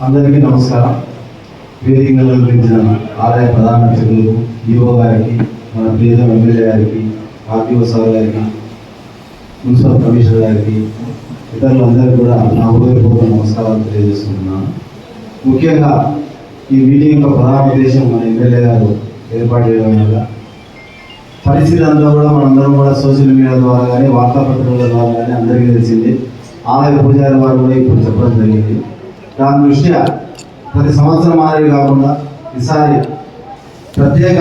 అందరికీ నమస్కారం. వేదిక నిర్వహించిన ఆదాయ ప్రధాన అర్చకులకు ఈఓ గారికి మన ప్రియతమ ఎమ్మెల్యే గారికి ఆర్టీఓ సార్ గారికి మున్సిపల్ కమిషనర్ గారికి ఇతరులందరికీ కూడా నా హృదయపూర్వక నమస్కారాలు తెలియజేస్తున్నాను. ముఖ్యంగా ఈ మీటింగ్ యొక్క ప్రధాన ఉద్దేశం మన ఎమ్మెల్యే గారు ఏర్పాటు చేయడం వల్ల. పరిస్థితి అంతా కూడా మనందరం కూడా సోషల్ మీడియా ద్వారా కానీ వార్తాపత్రికల ద్వారా కానీ అందరికీ తెలిసింది. ఆలయ పూజారి వారు కూడా ఇప్పుడు చెప్పడం జరిగింది. దాని దృష్ట్యా ప్రతి సంవత్సరం మాదిరి కాకుండా ఈసారి ప్రత్యేక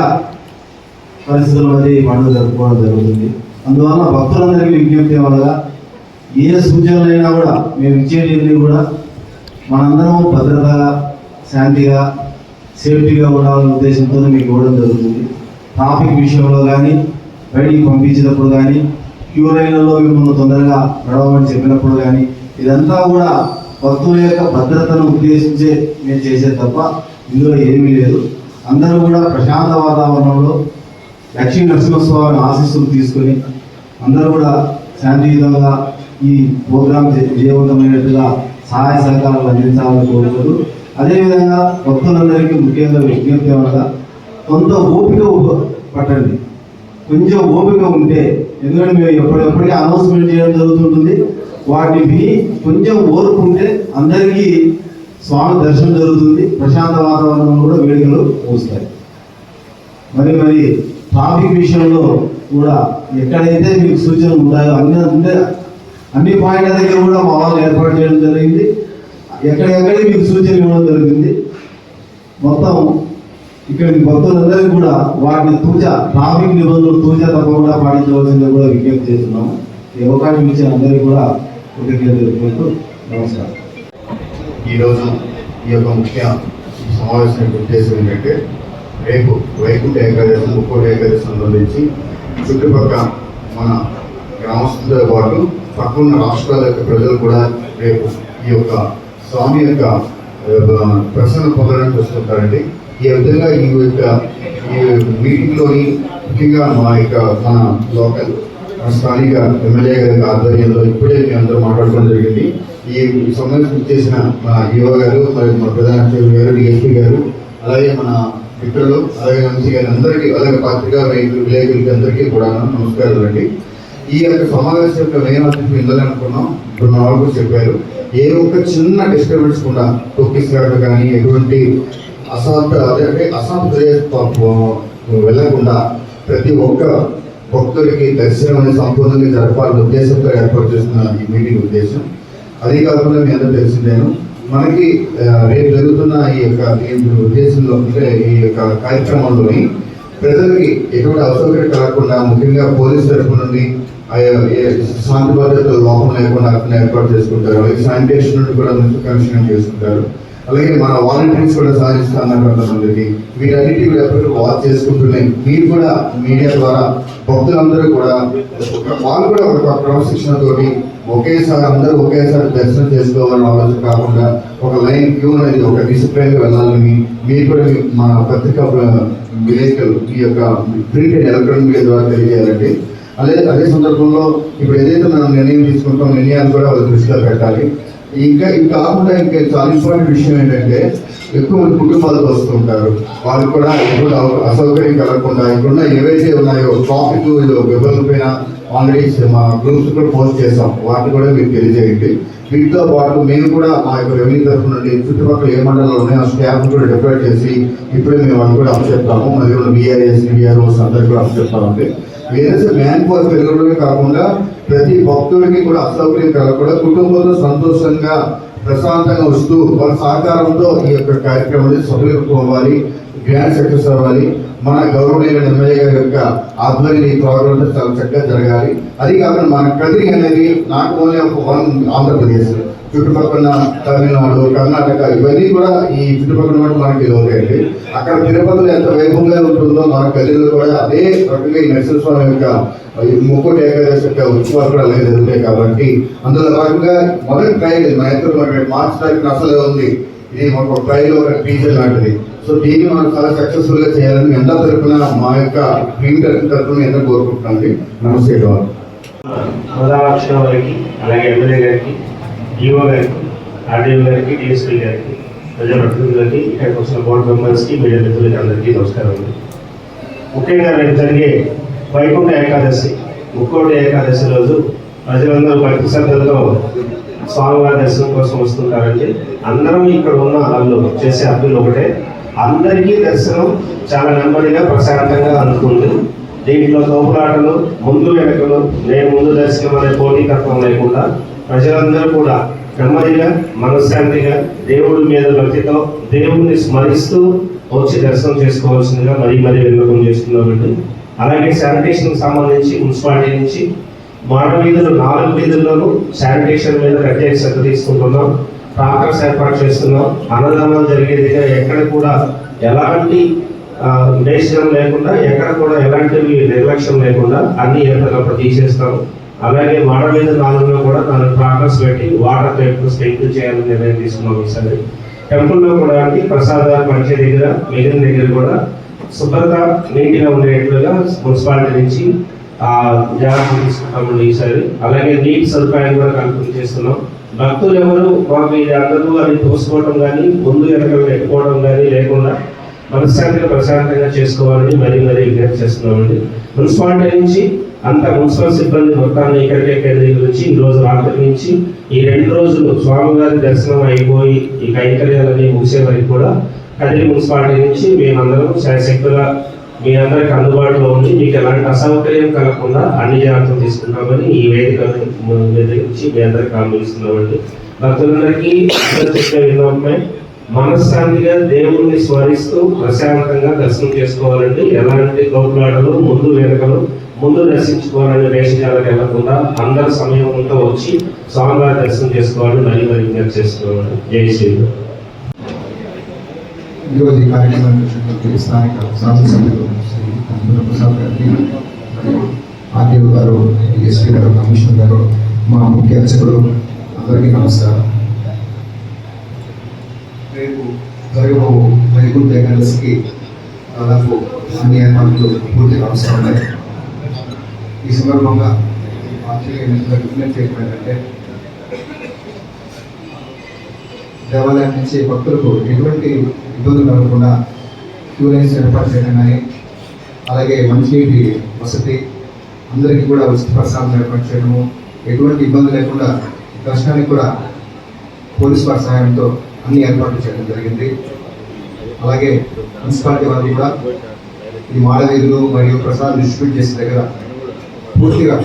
పరిస్థితుల మధ్య ఈ పండుగ జరుపుకోవడం జరుగుతుంది. అందువల్ల భక్తులందరికీ విజ్ఞప్తి వల్లగా ఏ సూచనలైనా కూడా మేము ఇచ్చేటివన్నీ కూడా మనందరం భద్రతగా శాంతిగా సేఫ్టీగా ఉండాలనే ఉద్దేశంతో మీకు ఇవ్వడం జరుగుతుంది. ట్రాఫిక్ విషయంలో కానీ బయటికి పంపించినప్పుడు కానీ క్యూ లైన్లలో మిమ్మల్ని తొందరగా నడవమని చెప్పినప్పుడు కానీ ఇదంతా కూడా భక్తుల యొక్క భద్రతను ఉద్దేశించే మేము చేసేది తప్ప ఇందులో ఏమీ లేదు. అందరూ కూడా ప్రశాంత వాతావరణంలో లక్ష్మీ నరసింహస్వామి ఆశీస్సులు తీసుకొని అందరూ కూడా శాంతియుతంగా ఈ ప్రోగ్రాం విజయవంతమైనట్టుగా సహాయ సహకారాలు అందించాలని కోరుకుంటూ అదేవిధంగా భక్తులందరికీ ముఖ్యంగా విజ్ఞప్తి అనగా కొంత ఓపిక పట్టండి. కొంచెం ఓపిక ఉంటే ఎందుకంటే మేము ఎప్పటికప్పటికీ అనౌన్స్మెంట్ చేయడం జరుగుతుంటుంది. వాటిని విని కొంచెం ఓర్పు ఉంటే అందరికీ స్వామి దర్శనం జరుగుతుంది. ప్రశాంత వాతావరణంలో కూడా వేడుకలు పోస్తాయి. మరి మరి ట్రాఫిక్ విషయంలో కూడా ఎక్కడైతే మీకు సూచనలు ఉంటాయో అన్ని అంటే అన్ని పాయింట్ల దగ్గర కూడా మా వాళ్ళు ఏర్పాటు చేయడం జరిగింది. ఎక్కడెక్కడ మీకు సూచన ఇవ్వడం జరిగింది? మొత్తం ఇక్కడ భక్తులందరికీ కూడా వాటిని తూచ ట్రాఫిక్ నిబంధనలు తూచ తప్పకుండా పాటించవలసింది కూడా విజ్ఞప్తి చేస్తున్నాము ఈ అవకాశం ఇచ్చిన అందరికీ కూడా కృతజ్ఞతలు తెలుపుకుంటూ నమస్కారం. ఈరోజు ఈ యొక్క ముఖ్య సమావేశం ఉద్దేశం ఏంటంటే రేపు వైకుంఠ ఏకాదశి ముక్కోటి ఏకాదశి సంబంధించి చుట్టుపక్కల మన గ్రామస్తులతో పాటు పక్కన రాష్ట్రాల యొక్క ప్రజలు కూడా రేపు ఈ యొక్క స్వామి యొక్క ప్రసన్న పొందడానికి వస్తుంటారండి. ఈ విధంగా ఈ యొక్క ఈ మీటింగ్లోని ముఖ్యంగా మా యొక్క మన లోకల్ స్థానిక ఎమ్మెల్యే గారి ఆధ్వర్యంలో ఇప్పుడే మేము అందరూ మాట్లాడుకోవడం జరిగింది. ఈ సమావేశం చేసిన మన యువ గారు మరియు మన ప్రధాన గారు డిఎస్పీ గారు అలాగే మన మిత్రులు అలాగే ఎంసీ గారు అందరికీ అలాగే పత్రికా రైతులు విలేకరులకి అందరికీ కూడా నమస్కారాలు అండి ఈ యొక్క సమావేశం యొక్క మెయిన్ అతిథి ఇందులో అనుకున్నాం. ఇప్పుడు మా వాళ్ళు చెప్పారు. ఏ ఒక్క చిన్న డిస్టర్బెన్స్ కూడా తొక్కిసలాట కానీ ఎటువంటి అశాంత అదే అంటే అశాంత వెళ్ళకుండా ప్రతి ఒక్క భక్తుడికి దర్శనం సంపూర్ణంగా జరపాలని ఉద్దేశంతో ఏర్పాటు చేస్తున్న ఈ మీటింగ్ ఉద్దేశం. అదే కాకుండా మీ అందరూ తెలిసిందేను మనకి రేపు జరుగుతున్న ఈ యొక్క ఉద్దేశంలో అంటే ఈ యొక్క కార్యక్రమంలోని ప్రజలకి ఎటువంటి అసౌకర్యం కలగకుండా ముఖ్యంగా పోలీస్ తరఫు నుండి శాంతి భద్రతలు లోపం లేకుండా అతను ఏర్పాటు చేసుకుంటారు. అలాగే శానిటేషన్ నుండి కూడా మున్సిపల్ కమిషన్ చేసుకుంటారు. అలాగే మన వాలంటీర్స్ కూడా సాధిస్తున్నారు కొంతమందికి. వీటన్నిటి కూడా ఎప్పటికీ వాచ్ చేసుకుంటున్నాయి. మీరు కూడా మీడియా ద్వారా భక్తులందరూ కూడా వాళ్ళు కూడా ఒక క్రమశిక్షణ తోటి ఒకేసారి అందరూ ఒకేసారి దర్శనం చేసుకోవాలని ఆలోచన కాకుండా ఒక లైన్ క్యూ అనేది ఒక డిసిప్లైన్ వెళ్ళాలని మీరు కూడా మన పత్రికా విలేకరులు ఈ యొక్క ప్రింట్ ఎలక్ట్రానిక్ మీడియా ద్వారా తెలియజేయాలంటే అదే అదే సందర్భంలో ఇప్పుడు ఏదైతే మనం నిర్ణయం తీసుకుంటాం నిర్ణయాలు కూడా వాళ్ళ దృష్టిలో పెట్టాలి. ఇంకా ఇంకా కాకుండా ఇంకా చాలా ఇంపార్టెంట్ విషయం ఏంటంటే ఎక్కువ మంది కుటుంబాలకు వస్తుంటారు వాళ్ళు కూడా ఎప్పుడు అసౌకర్యం కలగకుండా ఇప్పుడున్న ఏవైతే ఉన్నాయో టాపిక్ వివరాల పైన ఆల్రెడీ మా గ్రూప్స్ కూడా పోస్ట్ చేస్తాం వాటిని కూడా మీకు తెలియజేయండి. వీటితో పాటు మేము కూడా మా యొక్క రెవెన్యూ తరఫు నుండి చుట్టుపక్కల ఏ మండలాలు ఉన్నాయో ఆ స్టాఫ్ కూడా డిప్లాయ్ చేసి ఇప్పుడే మేము వాళ్ళు కూడా అప్పచెప్తాము. మరియు బీఆర్ఎస్ బీఆర్ఓస్ అందరికీ కూడా అప్పచెప్తామండి. వేరే మ్యాన్ పవర్ పెరగడమే కాకుండా ప్రతి భక్తుడికి కూడా అసౌకర్యం కలగకుండా కుటుంబంతో సంతోషంగా ప్రశాంతంగా వస్తూ వాళ్ళ సహకారంతో ఈ యొక్క కార్యక్రమాన్ని సఫలీకృతం గ్రాండ్ సక్సెస్ అవ్వాలి. మన గౌరవనీయ ఎమ్మెల్యే గారి యొక్క ఆధ్వర్యం ఈ ప్రోగ్రామ్ చాలా చక్కగా జరగాలి. అది కాకుండా మన కదిరి అనేది నాట్ ఓన్లీ ఒక వన్ ఆంధ్రప్రదేశ్. చుట్టుపక్కల తమిళనాడు కర్ణాటక ఇవన్నీ కూడా ఈ చుట్టుపక్కల ఉన్నట్టు మనకి లోకండి అక్కడ తిరుపతిలో ఎంత వైభవంగా ఉంటుందో మన కదిరిలో కూడా అదే రకంగా ఈ నరసింహ స్వామి యొక్క ముక్కోటి ఏకాదశి యొక్క ఉత్సవాలు కూడా అలాగే జరుగుతాయి కాబట్టి అందులో భాగంగా మొదటి ట్రైల్ మన ఎంత మార్చి తారీఖున అసలే ఉంది. ఇది ఒక ట్రైల్ ఒక టీచర్ లాంటిది. సో దీన్ని మనం చాలా సక్సెస్ఫుల్గా చేయాలని ఎంత తరఫున మా యొక్క టీం తరఫున ఎంత కోరుకుంటున్నాం నమస్తే గారు అలాగే ఎమ్మెల్యే గారికి ఈఓ గారికి ఆర్డీఓ గారికి డిఎస్పీ గారికి ప్రజాప్రతినిధులకి ఇక్కడికి వచ్చిన బోర్డు మెంబర్స్కి మీడియా మిత్రులకి అందరికీ నమస్కారం ముఖ్యంగా రేపు జరిగే వైకుంఠ ఏకాదశి ముక్కోటి ఏకాదశి రోజు ప్రజలందరూ భక్తి శ్రద్ధలతో స్వామివారి దర్శనం కోసం వస్తుంటారండి అందరం ఇక్కడ ఉన్న వాళ్ళు చేసే అప్పులు ఒకటే అందరికీ దర్శనం చాలా నెమ్మదిగా ప్రశాంతంగా అందుతుంది దీంట్లో తోపులాటలు ముందు వెనకలు నేను ముందు దర్శనం అనే పోటీ తత్వం లేకుండా ప్రజలందరూ కూడా నెమ్మదిగా మనశ్శాంతిగా దేవుడి మీద భక్తితో దేవుణ్ణి స్మరిస్తూ వచ్చి దర్శనం చేసుకోవాల్సిందిగా మరీ మరీ విన్నపం చేస్తున్నామండి. అలాగే శానిటేషన్ సంబంధించి మున్సిపాలిటీ నుంచి మాడ వీధులు నాలుగు వీధుల్లోనూ శానిటేషన్ మీద ప్రత్యేక శ్రద్ధ తీసుకుంటున్నాం. ట్రాక్టర్స్ ఏర్పాటు చేస్తున్నాం. అన్నదానాలు జరిగేదిగా ఎక్కడ కూడా ఎలాంటి దేశం లేకుండా ఎక్కడ కూడా ఎలాంటివి నిర్లక్ష్యం లేకుండా అన్ని ఏర్పాట్లు తీసేస్తాము అలాగే వాడ మీద నాలుగులో కూడా తను ట్రాక్టర్స్ పెట్టి వాటర్ పైపు స్ట్రెంగ్ చేయాలని నిర్ణయం తీసుకున్నాం ఈసారి టెంపుల్లో కూడా అండి ప్రసాదాలు పంచే దగ్గర మిగిలిన దగ్గర కూడా శుభ్రత నీటిగా ఉండేట్లుగా మున్సిపాలిటీ నుంచి ఆ జాగ్రత్త తీసుకుంటామండి ఈసారి అలాగే నీటి సదుపాయం కూడా కల్పన చేస్తున్నాం. భక్తులు ఎవరు మాకు ఇది అందరూ అది తోసుకోవడం కానీ ముందు ఎక్కడ పెట్టుకోవడం కానీ లేకుండా మనశ్శాంతిగా ప్రశాంతంగా చేసుకోవాలని మరీ మరీ విజ్ఞప్తి చేస్తున్నామండి. మున్సిపాలిటీ నుంచి అంత మున్సిపల్ సిబ్బంది మొత్తాన్ని ఇక్కడికే కేంద్రీకరించి ఈ రోజు రాత్రి నుంచి ఈ రెండు రోజులు స్వామివారి దర్శనం అయిపోయి ఈ కైంకర్యాలన్నీ ముగిసే వరకు కూడా కదిరి మున్సిపాలిటీ నుంచి మేమందరం శాశక్తుగా మీ అందరికి అందుబాటులో ఉండి మీకు ఎలాంటి అసౌకర్యం కలగకుండా అన్ని జాగ్రత్తలు తీసుకుంటామని ఈ వేదిక నుంచి మీ అందరికి హామీస్తున్నామండి భక్తులందరికీ చెప్పే విన్నపమే మనశ్శాంతిగా దేవుణ్ణి స్మరిస్తూ ప్రశాంతంగా దర్శనం చేసుకోవాలండి ఎలాంటి గోపులాడలు ముందు వెనకలు ముందు దర్శించుకోవాలని వేషజాలకు వెళ్ళకుండా అందరి సమయం అంతా వచ్చి స్వామివారి దర్శనం చేసుకోవాలని మరీ మరి విజ్ఞప్తి చేస్తున్నామండి జై శ్రీరామ్. ఈరోజు ఈ స్థానిక శాసనసభ్యులు శ్రీ ప్రసాద్ ఆర్టీఓ గారు ఎస్పీ గారు కమిషనర్ గారు మా ముఖ్య అర్చకులు అందరికీ నమస్కారం. రేపు వైకుంఠ ఏకాదశికి దాదాపు అన్ని ఏర్పాట్లు పూర్తిగా అవసరం ఉన్నాయి. ఈ సందర్భంగా ఆర్టీఓ విజ్ఞప్తి ఏంటంటే దేవాలయం నుంచి భక్తులకు ఎటువంటి ఇబ్బందులు కలగకుండా క్యూ లైన్స్ ఏర్పాటు చేయడం కానీ అలాగే మంచినీటి వసతి అందరికీ కూడా ఉచిత ప్రసాదం ఏర్పాటు చేయడము ఎటువంటి ఇబ్బంది లేకుండా దర్శనానికి కూడా పోలీస్ వారి సహాయంతో అన్ని ఏర్పాట్లు చేయడం జరిగింది. అలాగే మున్సిపాలిటీ వారు కూడా ఈ మాడవీధులు మరియు ప్రసాద్ డిస్ట్రిబ్యూట్ చేసే దగ్గర పూర్తిగా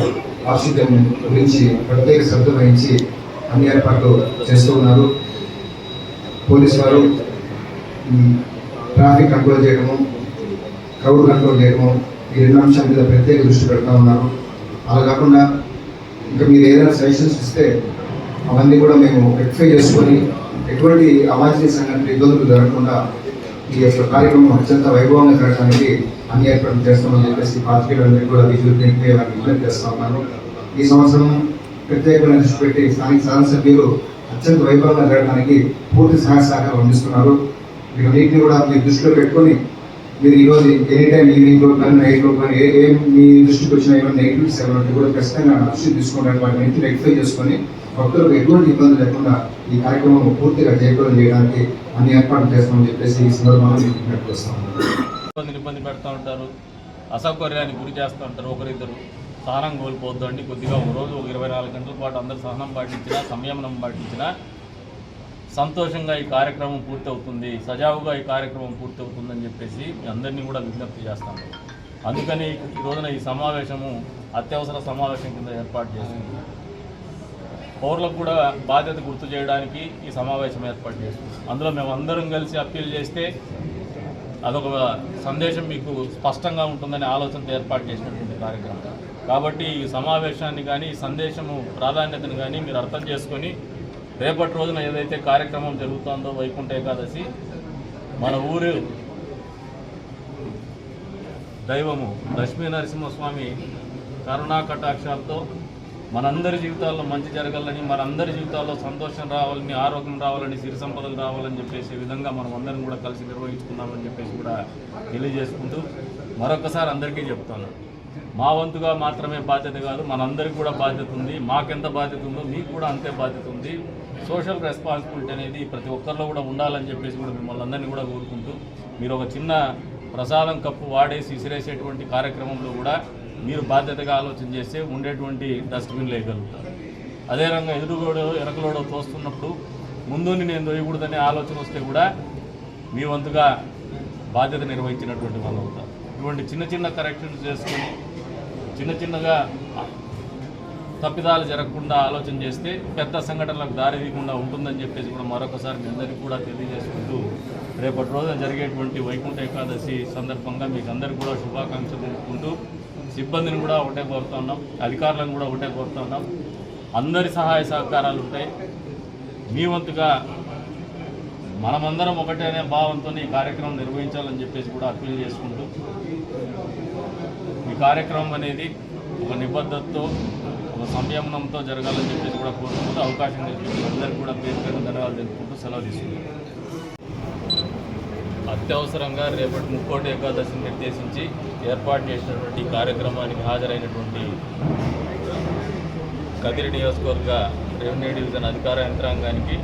పారిశుద్ధ్యం గురించి ప్రత్యేక శ్రద్ధ వహించి అన్ని ఏర్పాట్లు చేస్తూ ఉన్నారు. పోలీస్ వారు ట్రాఫిక్ కంట్రోల్ చేయడము క్రౌడ్ కంట్రోల్ చేయడము ఈ రెండు అంశాల మీద ప్రత్యేక దృష్టి పెడతా ఉన్నారు. అలా కాకుండా ఇంకా మీరు ఏదైనా సజెషన్స్ ఇస్తే అవన్నీ కూడా మేము రెక్టిఫై చేసుకొని ఎటువంటి అవాంఛనీయ సంఘటన ఇబ్బందులు జరగకుండా ఈ యొక్క కార్యక్రమం అత్యంత వైభవంగా జరగడానికి అన్ని ఏర్పాట్లు చేస్తామని చెప్పేసి పాత్రికేయులందరికీ కూడా విజువల్ విజ్ఞప్తి చేస్తా ఉన్నాను. ఈ సంవత్సరం ప్రత్యేకమైన దృష్టి పెట్టి స్థానిక శాసనసభ్యులు అత్యంత వైభవంగా జరగడానికి పూర్తి సహాయ సహకారం అందిస్తున్నారు. మీరు నీటిని కూడా మీరు దృష్టిలో పెట్టుకొని మీరు ఈరోజు ఎనీ టైం ఈవినింగ్లో కానీ నైట్లో కానీ ఏ ఏం మీ దృష్టికి వచ్చిన ఏమైనా నెగిటివ్స్ ఏమైనా కూడా ఖచ్చితంగా నా దృష్టి తీసుకుంటాను వాటిని నుంచి రెక్టిఫై చేసుకొని భక్తులకు ఎటువంటి ఇబ్బంది లేకుండా ఈ కార్యక్రమం పూర్తిగా జయప్రదం చేయడానికి అన్ని ఏర్పాట్లు చేస్తామని చెప్పేసి ఈ సందర్భంగా ఇబ్బందిని ఇబ్బంది పెడతా ఉంటారు అసౌకర్యానికి గురి చేస్తూ ఉంటారు ఒకరిద్దరు. సహనం కోల్పోవద్దు అండి. కొద్దిగా ఒక రోజు ఒక ఇరవై నాలుగు గంటల పాటు అందరు సహనం పాటించినా సంయమనం పాటించినా సంతోషంగా ఈ కార్యక్రమం పూర్తవుతుంది సజావుగా ఈ కార్యక్రమం పూర్తవుతుందని చెప్పేసి మీ అందరినీ కూడా విజ్ఞప్తి చేస్తాను అందుకని ఈ రోజున ఈ సమావేశము అత్యవసర సమావేశం కింద ఏర్పాటు చేసింది పౌరులకు కూడా బాధ్యత గుర్తు చేయడానికి ఈ సమావేశం ఏర్పాటు చేస్తుంది అందులో మేము అందరం కలిసి అప్పీల్ చేస్తే అదొక సందేశం మీకు స్పష్టంగా ఉంటుందనే ఆలోచనతో ఏర్పాటు చేసినటువంటి కార్యక్రమం. కాబట్టి ఈ సమావేశాన్ని కానీ ఈ సందేశము ప్రాధాన్యతను కానీ మీరు అర్థం చేసుకొని రేపటి రోజున ఏదైతే కార్యక్రమం జరుగుతుందో వైకుంఠ ఏకాదశి మన ఊరు దైవము లక్ష్మీ నరసింహస్వామి కరుణా కటాక్షాలతో మనందరి జీవితాల్లో మంచి జరగాలని మనందరి జీవితాల్లో సంతోషం రావాలని ఆరోగ్యం రావాలని సిరి సంపదలు రావాలని చెప్పేసి విధంగా మనం అందరం కూడా కలిసి నిర్వహించుకుందామని చెప్పేసి కూడా తెలియజేసుకుంటూ మరొకసారి అందరికీ చెప్తాను. మా వంతుగా మాత్రమే బాధ్యత కాదు మనందరికీ కూడా బాధ్యత ఉంది. మాకెంత బాధ్యత ఉందో మీకు కూడా అంతే బాధ్యత ఉంది. సోషల్ రెస్పాన్సిబిలిటీ అనేది ప్రతి ఒక్కరిలో కూడా ఉండాలని చెప్పేసి కూడా మిమ్మల్ని అందరినీ కూడా కోరుకుంటూ మీరు ఒక చిన్న ప్రసాదం కప్పు వాడేసి విసిరేసేటువంటి కార్యక్రమంలో కూడా మీరు బాధ్యతగా ఆలోచన చేస్తే ఉండేటువంటి డస్ట్బిన్ లేయగలుగుతారు. అదే రంగా ఎదురుగోడో ఎరకలోడో తోస్తున్నప్పుడు ముందుని నేను దొయ్యకూడదనే ఆలోచన వస్తే కూడా మీ వంతుగా బాధ్యత నిర్వహించినటువంటి వాళ్ళు అవుతారు. ఇటువంటి చిన్న చిన్న కరెక్షన్స్ చేసుకుని చిన్న చిన్నగా తప్పిదాలు జరగకుండా ఆలోచన చేస్తే పెద్ద సంఘటనలకు దారి తీయకుండా ఉంటుందని చెప్పేసి కూడా మరొకసారి మీ అందరికీ కూడా తెలియజేసుకుంటూ రేపటి రోజున జరిగేటువంటి వైకుంఠ ఏకాదశి సందర్భంగా మీకు అందరికీ కూడా శుభాకాంక్షలు తెలుపుకుంటూ సిబ్బందిని కూడా ఒకటే కోరుతా ఉన్నాం అధికారులను కూడా ఒకటే కోరుతా ఉన్నాం. అందరి సహాయ సహకారాలు ఉంటాయి. మీ వంతుగా మనమందరం ఒకటే అనే భావంతో ఈ కార్యక్రమం నిర్వహించాలని చెప్పేసి కూడా అప్పీల్ చేసుకుంటూ ఈ కార్యక్రమం అనేది ఒక నిబద్ధతతో ఒక సంయమనంతో జరగాలని చెప్పేసి కూడా కోరుకుంటూ అవకాశం కల్పించిన అందరికీ కూడా పేరు పేరు ధన్యవాదాలు తెలుపుకుంటూ సెలవు తీసుకుంటాం అత్యవసరంగా రేపటి ముక్కోటి ఏకాదశిని నిర్దేశించి ఏర్పాటు చేసినటువంటి కార్యక్రమానికి హాజరైనటువంటి కదిరి నియోజకవర్గ రెవెన్యూ డివిజన్ అధికార యంత్రాంగానికి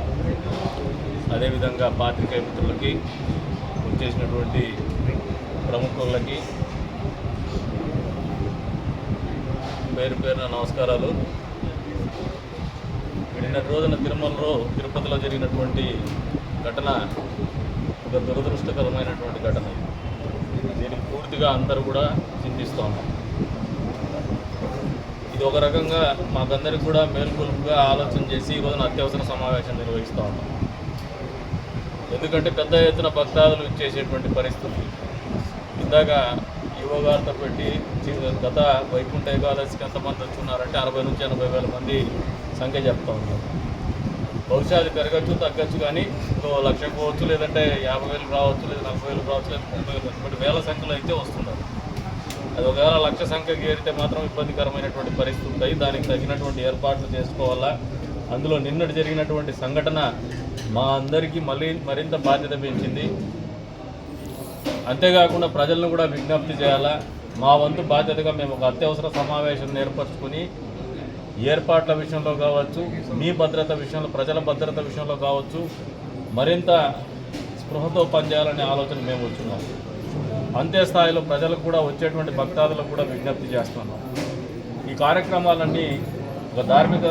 అదేవిధంగా పాత్రికేయ మిత్రులకి వచ్చేసినటువంటి ప్రముఖులకి పేరు పేరున నమస్కారాలు. నిన్నటి రోజున తిరుమలలో తిరుపతిలో జరిగినటువంటి ఘటన ఒక దురదృష్టకరమైనటువంటి ఘటన దీనికి పూర్తిగా అందరూ కూడా చింతిస్తూ ఉన్నాం ఇది ఒక రకంగా మాకందరికి కూడా మేల్కొలుపుగా ఆలోచన చేసి ఈరోజున అత్యవసర సమావేశం నిర్వహిస్తూ ఉన్నాం. ఎందుకంటే పెద్ద ఎత్తున భక్తాదులు ఇచ్చేసేటువంటి పరిస్థితి. ఇందాక యువగారితో పెట్టి గత వైకుంఠ ఏకాదశికి ఎంతమంది వచ్చున్నారంటే అరవై నుంచి ఎనభై వేల మంది సంఖ్య చెప్తా ఉన్నారు. బహుశా అది పెరగచ్చు తగ్గచ్చు కానీ ఇంకో లక్ష పోవచ్చు లేదంటే యాభై వేలు రావచ్చు లేదా నలభై వేలు రావచ్చు లేదా ముప్పై వేలు వేల సంఖ్యలో అయితే వస్తున్నారు అది ఒకవేళ లక్ష సంఖ్య గేరితే మాత్రం ఇబ్బందికరమైనటువంటి పరిస్థితి ఉంటాయి. దానికి తగినటువంటి ఏర్పాట్లు చేసుకోవాలా? అందులో నిన్నటి జరిగినటువంటి సంఘటన మా అందరికీ మళ్ళీ మరింత బాధ్యత పెంచింది. అంతేకాకుండా ప్రజలను కూడా విజ్ఞప్తి చేయాలా? మా వంతు బాధ్యతగా మేము ఒక అత్యవసర సమావేశం ఏర్పరచుకుని ఏర్పాట్ల విషయంలో కావచ్చు మీ భద్రత విషయంలో ప్రజల భద్రత విషయంలో కావచ్చు మరింత స్పృహతో పనిచేయాలనే ఆలోచన మేము వచ్చున్నాం అంతే స్థాయిలో ప్రజలకు కూడా వచ్చేటువంటి భక్తాదులకు కూడా విజ్ఞప్తి చేస్తున్నాం. ఈ కార్యక్రమాలన్నీ ఒక ధార్మిక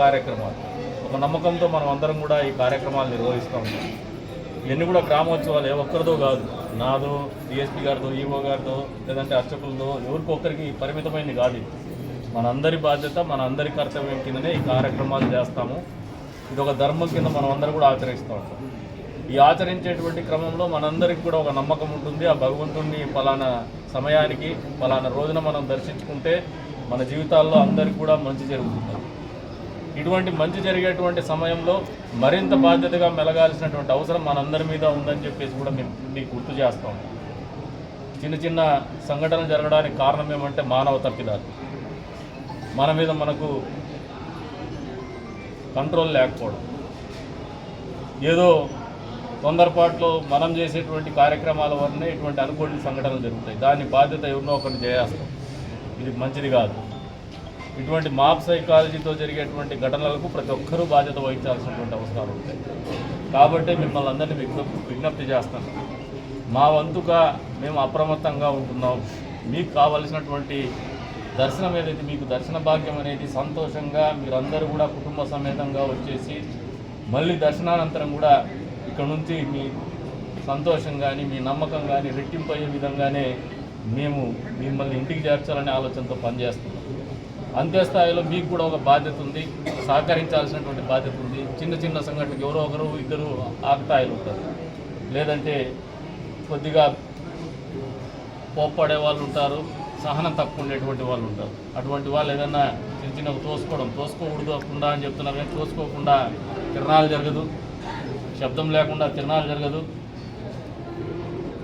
కార్యక్రమాలు. ఒక నమ్మకంతో మనం అందరం కూడా ఈ కార్యక్రమాలు నిర్వహిస్తూ ఉన్నాం. ఇవన్నీ కూడా గ్రామోత్సవాలు ఏ ఒక్కరిదో కాదు. నాదో డిఎస్పీ గారితో ఈఓ గారితో లేదంటే అర్చకులతో ఎవరికొక్కరికి పరిమితమైనది కాదు మనందరి బాధ్యత మన అందరి కర్తవ్యం కిందనే ఈ కార్యక్రమాలు చేస్తాము. ఇది ఒక ధర్మం కింద మనం అందరూ కూడా ఆచరిస్తూ ఉంటాం. ఈ ఆచరించేటువంటి క్రమంలో మనందరికి కూడా ఒక నమ్మకం ఉంటుంది. ఆ భగవంతుడిని పలానా సమయానికి పలానా రోజున మనం దర్శించుకుంటే మన జీవితాల్లో అందరికి కూడా మంచి జరుగుతుంది. ఇటువంటి మంచి జరిగేటువంటి సమయంలో మరింత బాధ్యతగా మెలగాల్సినటువంటి అవసరం మనందరి మీద ఉందని చెప్పేసి కూడా మేము మీకు గుర్తు చేస్తాం. చిన్న చిన్న సంఘటనలు జరగడానికి కారణం ఏమంటే మానవ తప్పిదాలు. మన మీద మనకు కంట్రోల్ లేకపోవడం. ఏదో తొందరపాట్లో మనం చేసేటువంటి కార్యక్రమాల వల్లనే ఇటువంటి అనుకోని సంఘటనలు జరుగుతాయి. దాని బాధ్యత ఎవరినో ఒకరిని చేయాల్సిన ఇది మంచిది కాదు. ఇటువంటి మాప్ సైకాలజీతో జరిగేటువంటి ఘటనలకు ప్రతి ఒక్కరూ బాధ్యత వహించాల్సినటువంటి అవసరాలు ఉంటాయి. కాబట్టి మిమ్మల్ని అందరినీ విజ్ఞప్తి విజ్ఞప్తి చేస్తాను. మా వంతుగా మేము అప్రమత్తంగా ఉంటున్నాం. మీకు కావలసినటువంటి దర్శనం ఏదైతే మీకు దర్శన భాగ్యం అనేది సంతోషంగా మీరందరూ కూడా కుటుంబ సమేతంగా వచ్చేసి మళ్ళీ దర్శనానంతరం కూడా ఇక్కడ నుంచి మీ సంతోషం కానీ మీ నమ్మకం కానీ రెట్టింపయ్యే విధంగానే మేము మిమ్మల్ని ఇంటికి చేర్చాలనే ఆలోచనతో పనిచేస్తున్నాం. అంతే స్థాయిలో మీకు కూడా ఒక బాధ్యత ఉంది సహకరించాల్సినటువంటి బాధ్యత ఉంది. చిన్న చిన్న సంఘటనకి ఎవరో ఒకరు ఇద్దరు ఆకతాయిలు ఉంటారు. లేదంటే కొద్దిగా పోప్పడే వాళ్ళు ఉంటారు. సహనం తక్కువ ఉండేటువంటి వాళ్ళు ఉంటారు. అటువంటి వాళ్ళు ఏదన్నా చిన్న చిన్నవి తోసుకోవడం తోసుకోకూడదు అని చెప్తున్నారు కానీ తోసుకోకుండా తిరణాలు జరగదు. శబ్దం లేకుండా తిరణాలు జరగదు.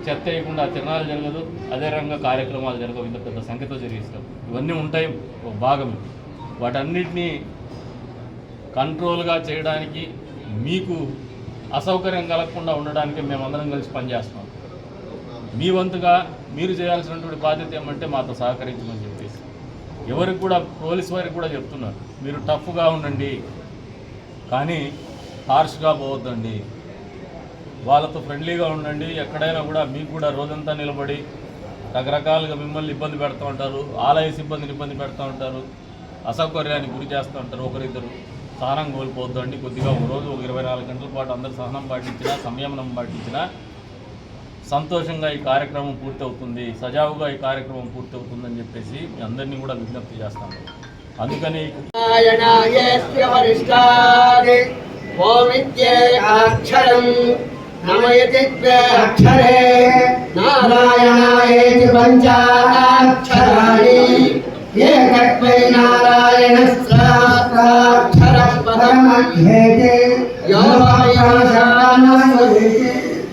చెత్త వేయకుండా తిరణాలు జరగదు. అదే రకంగా కార్యక్రమాలు జరగవు. ఇంత పెద్ద సంఖ్యతో జరిగిస్తాం. ఇవన్నీ ఉంటాయి. ఒక భాగం వాటన్నిటినీ కంట్రోల్గా చేయడానికి మీకు అసౌకర్యం కలగకుండా ఉండడానికి మేమందరం కలిసి పనిచేస్తున్నాం. మీ వంతుగా మీరు చేయాల్సినటువంటి బాధ్యత ఏమంటే మాతో సహకరించమని చెప్పేసి. ఎవరికి కూడా పోలీస్ వారికి కూడా చెప్తున్నారు. మీరు టఫ్గా ఉండండి కానీ హార్ష్గా పోవద్దండి. వాళ్ళతో ఫ్రెండ్లీగా ఉండండి. ఎక్కడైనా కూడా మీకు కూడా రోజంతా నిలబడి రకరకాలుగా మిమ్మల్ని ఇబ్బంది పెడుతూ ఉంటారు ఆలయ సిబ్బందిని ఇబ్బంది పెడుతూ ఉంటారు అసౌకర్యానికి గురి చేస్తూ ఉంటారు ఒకరిద్దరు. సహనం కోల్పోవద్దండి. కొద్దిగా ఒక రోజు ఒక ఇరవై నాలుగు గంటల పాటు అందరు సహనం పాటించినా సంయమనం పాటించినా సంతోషంగా ఈ కార్యక్రమం పూర్తవుతుంది సజావుగా ఈ కార్యక్రమం పూర్తవుతుందని చెప్పేసి మీ అందరినీ కూడా విజ్ఞప్తి చేస్తాను. అందుకని నారాయణ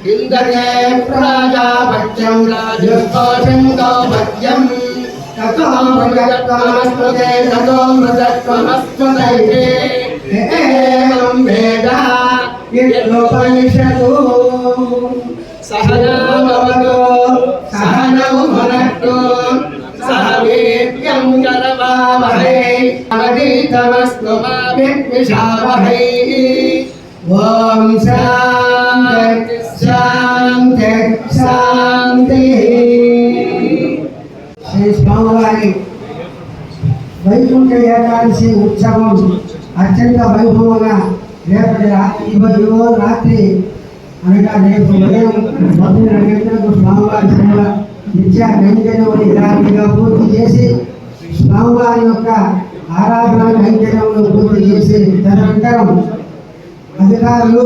ఇంద్రజే ప్రజాపత్యం రాజస్వాసింగోపత్యం తతో మృగత్వమస్వతే తతో మృగత్వమస్వతే ఏం వేద ఇదోపనిషతు సహనామవతో సహనౌ భనక్తో సహ వీర్యం కరవామహే అవధీతమస్తు ఓం సహ వైకుంఠ ఏకాదశి ఉత్సవం అత్యంత వైభవంగా రేపటి రాత్రి ఇవ్వ రాత్రి అనగా రేపు ఉదయం పన్నెండు గంటలకు స్వామివారి సేవ నిత్య నైవేద్యం ఇలాంటిగా పూర్తి చేసి స్వామివారి యొక్క ఆరాధన నైవేద్యములు పూర్తి చేసి తదనంతరం అధికారులు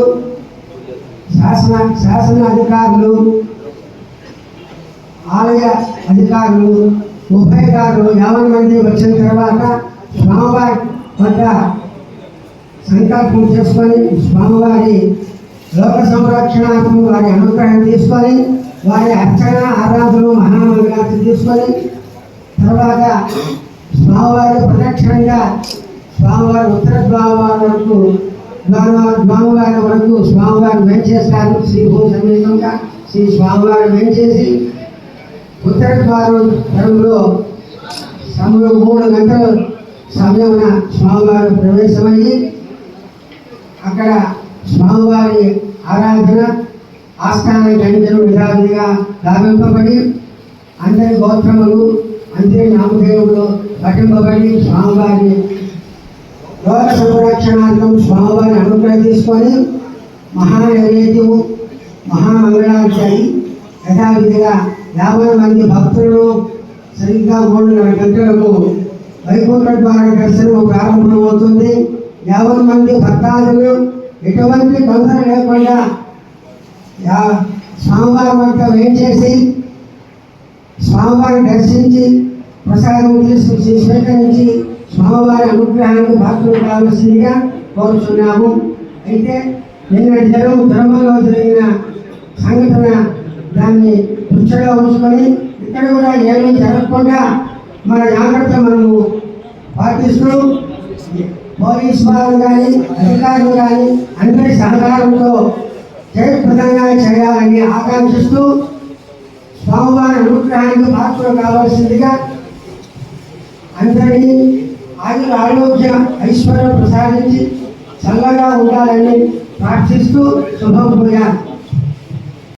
శాసన శాసన అధికారులు ఆలయ అధికారులు ఉభయకారులు యాభై మంది వచ్చిన తర్వాత స్వామివారి వద్ద సంకల్పం చేసుకొని స్వామివారి లోక సంరక్షణార్థం వారి అనుగ్రహం తీసుకొని వారి అర్చన ఆరాధనలు మహామంగళాన్ని తీసుకొని తర్వాత స్వామివారి ప్రదక్షిణంగా స్వామివారి ఉత్తర స్వామివారి వరకు స్వామివారి వరకు స్వామివారిని వేంచేస్తారు శ్రీ భూ సమేతంగా శ్రీ స్వామివారిని వేంచేసి ఉత్తర తరంలో సమయం మూడు గంటల సమయమున స్వామివారు ప్రవేశమయ్యి అక్కడ స్వామివారి ఆరాధన ఆస్థాన గంటలు విధాలుగా లాభింపబడి అందరి గోత్రములు అందరి నామదేవులు పఠింపబడి స్వామివారి లోక సంరక్షణార్థం స్వామివారి అనుగ్రహం తీసుకొని మహానైవేద్యము మహామంగళాచారి యథావిధిగా యాభై మంది భక్తులు సరిగ్గా మూడున్నర గంటలకు వైకుంఠ ద్వార దర్శనం ప్రారంభమవుతుంది యాభై మంది భక్తాదులు ఎటువంటి తొందర లేకుండా స్వామివారి వద్ద వేయించేసి స్వామివారిని దర్శించి ప్రసాదం తీసుకొచ్చి స్వీకరించి స్వామివారి అనుగ్రహానికి భక్తులు కావలసిందిగా కోరుచున్నాము. అయితే నిన్నటి జనం ధర్మంలో జరిగిన సంఘటన దాన్ని దృష్టిలో ఉంచుకొని ఇక్కడ కూడా ఏమీ జరగకుండా మన జాగ్రత్త మనము పాటిస్తూ పోలీస్ వారు కానీ అధికారులు కానీ అందరి సహకారంతో జయప్రదంగా చేయాలని ఆకాంక్షిస్తూ స్వామివారి అనుగ్రహానికి పాత్ర కావాల్సిందిగా అందరినీ ఆయుర ఆరోగ్య ఐశ్వర్యం ప్రసాదించి చల్లగా ఉండాలని ప్రార్థిస్తూ శుభం